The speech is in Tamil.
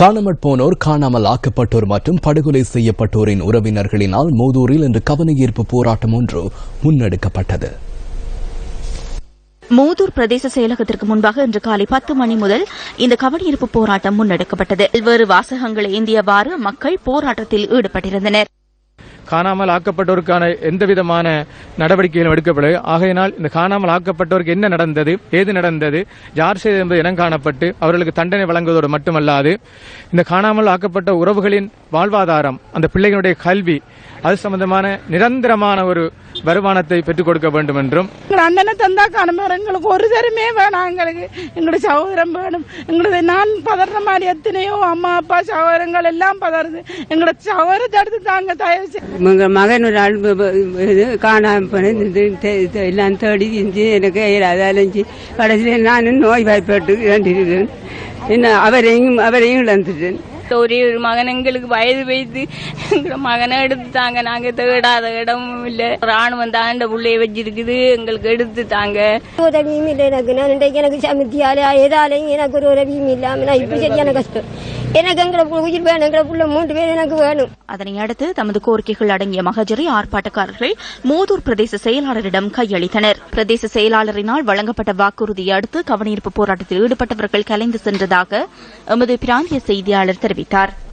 காணாமற் போனோர் காணாமல் ஆக்கப்பட்டோர் மற்றும் படுகொலை செய்யப்பட்டோரின் உறவினர்களினால் மூதூரில் இன்று கவனஈர்ப்பு போராட்டம் ஒன்று முன்னெடுக்கப்பட்டது. மூதூர் பிரதேச செயலகத்திற்கு முன்பாக இன்று காலை பத்து மணி முதல் இந்த கவனஈர்ப்பு போராட்டம் முன்னெடுக்கப்பட்டது. பல்வேறு வாசகங்களை ஏந்தியவாறு மக்கள் போராட்டத்தில் ஈடுபட்டிருந்தனர். காணாமல் ஆக்கப்பட்டோருக்கான எந்த விதமான நடவடிக்கைகளும் எடுக்கப்படவில்லை. ஆகையினால் இந்த காணாமல் ஆக்கப்பட்டோருக்கு என்ன நடந்தது ஏது நடந்தது யார் செய்தது என்பது இனம் காணப்பட்டு அவர்களுக்கு தண்டனை வழங்குவதோடு மட்டுமல்லாது இந்த காணாமல் ஆக்கப்பட்ட உறவுகளின் வாழ்வாதாரம் அந்த பிள்ளைகளுடைய கல்வி அது சம்பந்தமான நிரந்தரமான ஒரு வருமானத்தை பெற்றுக் கொடுக்க வேண்டும் என்றும் அண்ணனை தந்தா காணுமே எங்களுக்கு ஒரு தருமே வேணாம். எங்களுக்கு எங்களுடைய சகோதரம் வேணும். எங்களுடைய நான் பதற மாதிரி எத்தனையோ அம்மா அப்பா சகோதரங்கள் எல்லாம் பதறுது. எங்களோட சகோதரத்தை எடுத்து தாங்க தயவு எங்கள் மகன் ஒரு ஆள் இது காணாமல் போனது. எல்லாம் தேடி செஞ்சு எனக்கு அதாலஞ்சு கடைசியில் நானும் நோய் வாய்ப்பாட்டு இழந்திருக்கிறேன் என்ன அவரையும் அவரையும் இழந்துட்டேன். ஒரே ஒரு மகன் எங்களுக்கு வயது வைத்து எங்களோட மகனை எடுத்துட்டாங்க. நாங்க தேடாத இடமும் இல்ல. ராணுவம் தாண்ட புள்ளைய வச்சிருக்குது. எங்களுக்கு எடுத்து தாங்க உதவியும் இல்லை எனக்கு. நான் இன்றைக்கு எனக்கு சமத்தியால ஏதாலையும் எனக்கு ஒரு உதவியும் இல்லாம நான் இப்படி சரியான கஷ்டம். எனக்கு எங்களை உயிர் வேணும். எங்களை புள்ள மூன்று பேர் எனக்கு வேணும். அதனை அடுத்து தமது கோரிக்கைகள் அடங்கிய மகஜரை ஆர்ப்பாட்டக்காரர்கள் மூதூர் பிரதேச செயலாளரிடம் கையளித்தனர். பிரதேச செயலாளரினால் வழங்கப்பட்ட வாக்குறுதியை அடுத்து கவனஈர்ப்பு போராட்டத்தில் ஈடுபட்டவர்கள் கலைந்து சென்றதாக எமது பிராந்திய செய்தியாளர் தெரிவித்தார். evitar